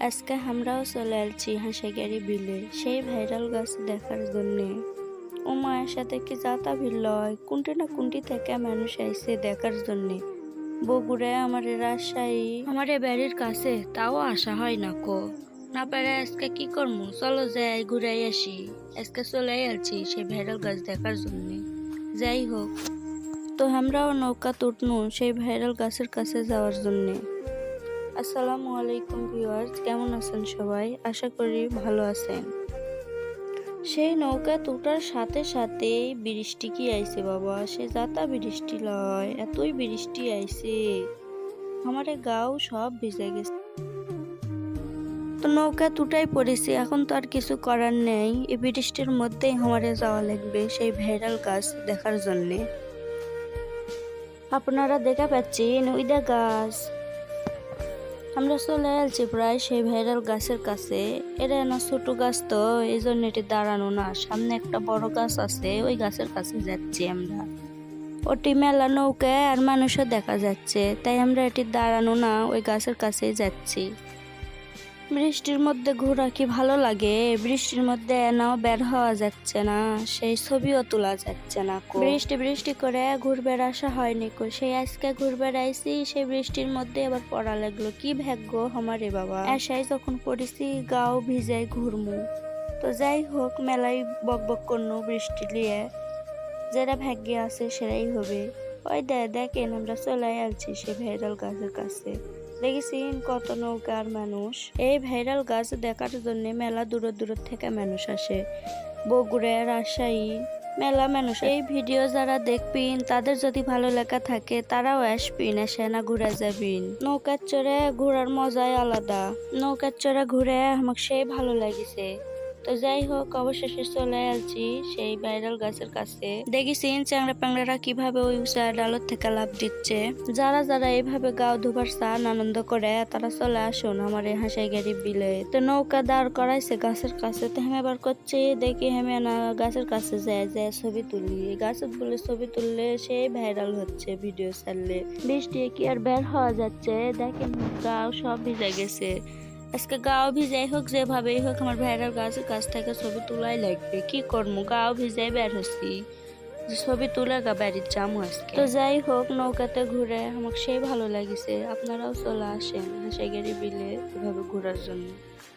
আজকে আমরাও চলে আসছি হাঁসাগাড়ি বিলে। সেই ভাইরাল গাছ দেখার জন্যে। ও মায়ের সাথে কি যাতা ভিড় কোনটি না কোনটি থেকে মানুষ আইছে দেখার জন্যে। বগুড়ায় আমার রাজশাহী। আমার বাড়ির কাছে, তাও আসা হয় না কো। না পারে আজকে কি করব চলো যাই, ঘুরাই আসি। আজকে চলে আসছি সেই ভাইরাল গাছ দেখার জন্যে। যাই হোক। তো আমরাও নৌকা তুটনু সেই ভাইরাল গাছের কাছে যাওয়ার জন্যে। আসসালামু আলাইকুম ভিউয়ার্স, কেমন আছেন সবাই? আশা করি ভালো আছেন। সেই নৌকা তোটার সাথে সাথে বৃষ্টি কি আইছে বাবা? সে যাতা বৃষ্টি লয়, এতই বৃষ্টি আইছে। আমার গাও সব ভিজে গেছে। তো নৌকা তুটাই পড়েছি, এখন তো আর কিছু করার নেই। এই বৃষ্টির মধ্যেই আমারে যাওয়া লাগবে সেই ভাইরাল গাছ দেখার জন্যে। আপনারা দেখা পাচ্ছেন ওইদা গাছ। আমরা চলে আসছি প্রায় সেই ভাইরাল গাছের কাছে। এটা না ছোট গাছ তো এই জন্য এটি দাঁড়ানো না। সামনে একটা বড় গাছ আছে, ওই গাছের কাছে যাচ্ছি আমরা। ওটি মেলা নৌকা আর মানুষও দেখা যাচ্ছে, তাই আমরা এটি দাঁড়ানো না, ওই গাছের কাছেই যাচ্ছি। বৃষ্টির মধ্যে ঘোরা কি ভালো লাগে? বৃষ্টির মধ্যে নাও বের হওয়া যাচ্ছে না, সেই ছবিও তোলা যাচ্ছে না বৃষ্টি বৃষ্টি করে ঘুরবের আসা হয়নি কো। সেই আজকে ঘুরবের আইসি সেই বৃষ্টির মধ্যে আবার পড়া লাগল। কি ভাগ্য আমারে বাবা। আসাই যখন পড়েছি, গাও ভিজাই ঘুরমু। তো যাই হোক মেলাই বক বক করনু বৃষ্টি নিয়ে যারা ভাগ্যে আছে সেটাই হবে। ওই দেখেন আমরা চলে আসছি সে ভাইরাল গাছের কাছে। দেখেছেন কত নৌকার মানুষ। এই ভাইরাল গাছ দেখার জন্য মেলা দূর দূর থেকে মানুষ আসে। বগুড়া, রাজশাহী, মেলা মানুষ এই ভিডিও যারা দেখবেন, তাদের যদি ভালো লেখা থাকে, তারাও আসবেন এসে না ঘুরে যাবেন। নৌকার চড়ে ঘোরার মজাই আলাদা। নৌকার চড়ে ঘুরে আমাকে সেই ভালো লাগিছে। তো যাই হোক, অবশেষে চলে আসছি সেই ভাইরাল গাছের কাছে। দেখেছেন চ্যাংড়া প্যাংড়ারা কীভাবে ওই উঁচা ডালত থেকে লাভ দিচ্ছে। যারা যারা এইভাবে গাও ধোবার চান আনন্দ করে, তারা চলে আসুন আমার এই হাসাই গাড়ি বিলে। তো নৌকা দাঁড় করাইছে গাছের কাছে, তো হেমে বার করছে, দেখি হেমে না গাছের কাছে যায় যায় ছবি তুলি। গাছের বলে ছবি তুললে সেই ভাইরাল হচ্ছে ভিডিও ছাড়লে। বৃষ্টি কি আর বের হওয়া যাচ্ছে? দেখেন গাও সব ভিজে গেছে। আজকে গাও ভিজাই হোক, যেভাবেই হোক, আমার ভাইয়ের গাছ গাছ থেকে ছবি তোলাই লাগবে। কি করব গাও ভিজাই বের হচ্ছি। ছবি তুলে গা বাড়ির জামু আজকে। তো যাই হোক, নৌকাতে ঘুরে আমাকে সেই ভালো লাগিছে। আপনারাও চলে আসেন হাসাইগাড়ি বিলে এভাবে ঘোরার জন্য।